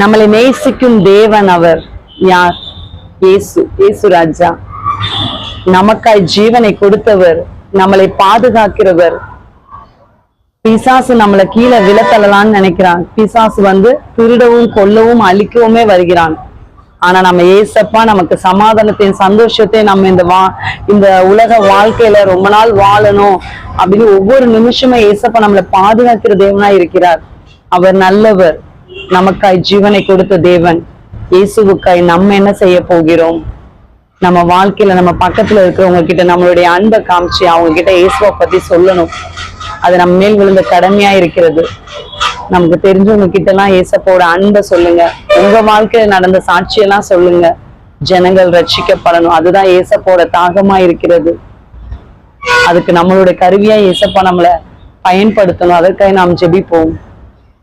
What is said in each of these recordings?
நம்மளை நேசிக்கும் தேவன் அவர். யார்? இயேசு இயேசு ராஜா. நமக்காய் ஜீவனை கொடுத்தவர் நம்மளை பாதுகாக்கிறவர். பிசாசு நம்மளை கீழே விழத்தள்ளலான்னு நினைக்கிறான். பிசாசு வந்து திருடவும் கொல்லவும் அழிக்கவுமே வருகிறான். ஆனா நம்ம ஏசப்பா நமக்கு சமாதானத்தையும் சந்தோஷத்தையும் நம்ம இந்த வா இந்த உலக வாழ்க்கையில ரொம்ப நாள் வாழணும் அப்படின்னு ஒவ்வொரு நிமிஷமும் ஏசப்பா நம்மளை பாதுகாக்கிற தேவனா இருக்கிறார். அவர் நல்லவர். நமக்காய் ஜீவனை கொடுத்த தேவன். இயேசுவுக்காய் நம்ம என்ன செய்ய போகிறோம்? நம்ம வாழ்க்கையில நம்ம பக்கத்துல இருக்கிறவங்க கிட்ட நம்மளுடைய அன்பை காமிச்சு அவங்க கிட்ட இயேசுவை பத்தி சொல்லணும். அது நம்ம மேல் விழுந்த கடமையா இருக்கிறது. நமக்கு தெரிஞ்சவங்க கிட்ட எல்லாம் ஏசப்போட அன்பை சொல்லுங்க. உங்க வாழ்க்கையில நடந்த சாட்சியெல்லாம் சொல்லுங்க. ஜனங்கள் ரட்சிக்கப்படணும். அதுதான் ஏசப்போட தாகமா இருக்கிறது. அதுக்கு நம்மளுடைய கருவியா ஏசப்பா நம்மளை பயன்படுத்தணும். அதற்காக நாம் ஜெபிப்போம்.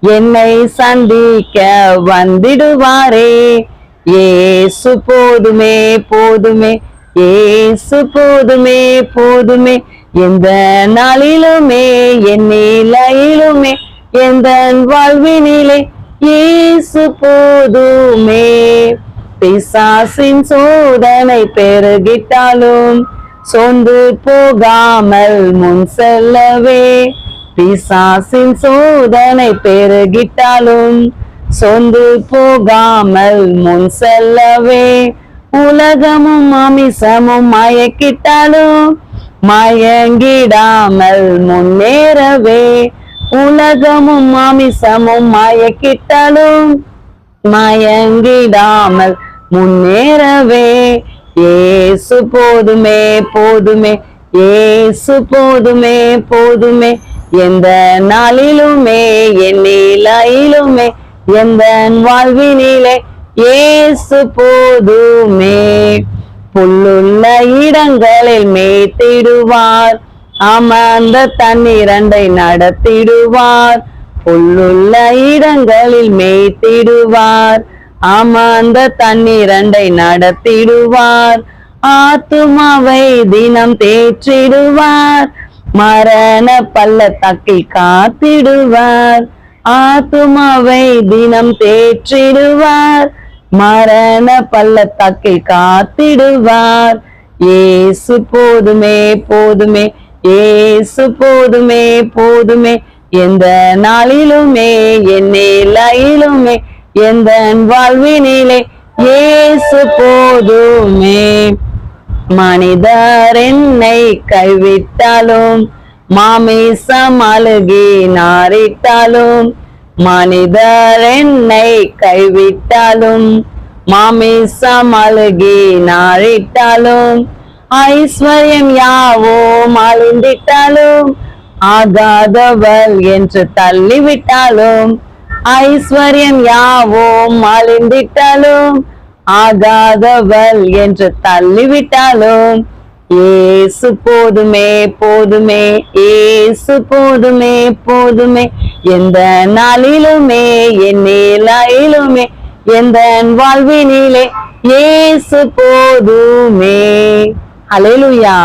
என்னை சந்திக்க வந்திடுவாரே. ஏசு போதுமே போதுமே. ஏசு போதுமே போதுமே. எந்த நாளிலுமே என் நிலையிலுமே எந்த வாழ்வினிலே ஏசு போதுமே. பிசாசின் சோதனை பெருகிட்டாலும் சொந்து போகாமல் முன் செல்லவே. பிசாசின் சோதனை பெருகிட்டாலும் சொந்து போகாமல் முன் செல்லவே. உலகமும் அமிசமும் மயக்கிட்டாலும் மயங்கிடாமல் முன்னேறவே உலகமும் அமிசமும் மயக்கிட்டாலும் மயங்கிடாமல் முன்னேறவே ஏசு போதுமே போதுமே ஏசு போதுமே போதுமே. எந்த நாளிலுமே என் நிலையிலுமே எந்த வாழ்வினிலே ஏசு போதுமே. புல்லுள்ள இடங்களில் மேய்த்திடுவார் அமர்ந்த தண்ணீரண்டை நடத்திடுவார். புல்லுள்ள இடங்களில் மேய்த்திடுவார் அமர்ந்த தண்ணீரண்டை நடத்திடுவார். ஆத்துமாவை தினம் தேற்றிடுவார் மரண பள்ளத்தாக்கில் காத்திடுவார். ஆத்துமாவை தினம் தேற்றிடுவார். மரண பள்ளத்தாக்கில் காத்திடுவார். ஏசு போதுமே போதுமே ஏசு போதுமே போதுமே. எந்த நாளிலுமே என் நிலையிலுமே எந்த வாழ்வினிலே ஏசு போதுமே. மனிதர் என்னை கைவிட்டாலும் மாமிசம் அழுகி நாரிட்டாலும் மனிதர் என்னை கைவிட்டாலும் மாமிசம் அழுகி நாரிட்டாலும் ஐஸ்வர்யம் யாவும் அழிந்திட்டாலும் ஆகாதவள் என்று தள்ளிவிட்டாலும் ஐஸ்வர்யம் யாவும் அழிந்திட்டாலும் ஆகாதவள் என்று தள்ளிவிட்டாலும் ஏசு போதுமே போதுமே ஏசு போதுமே போதுமே எந்த நாளிலுமே என் நிலையிலுமே எந்த வாழ்வினிலே ஏசு போதுமே. அலையிலுயா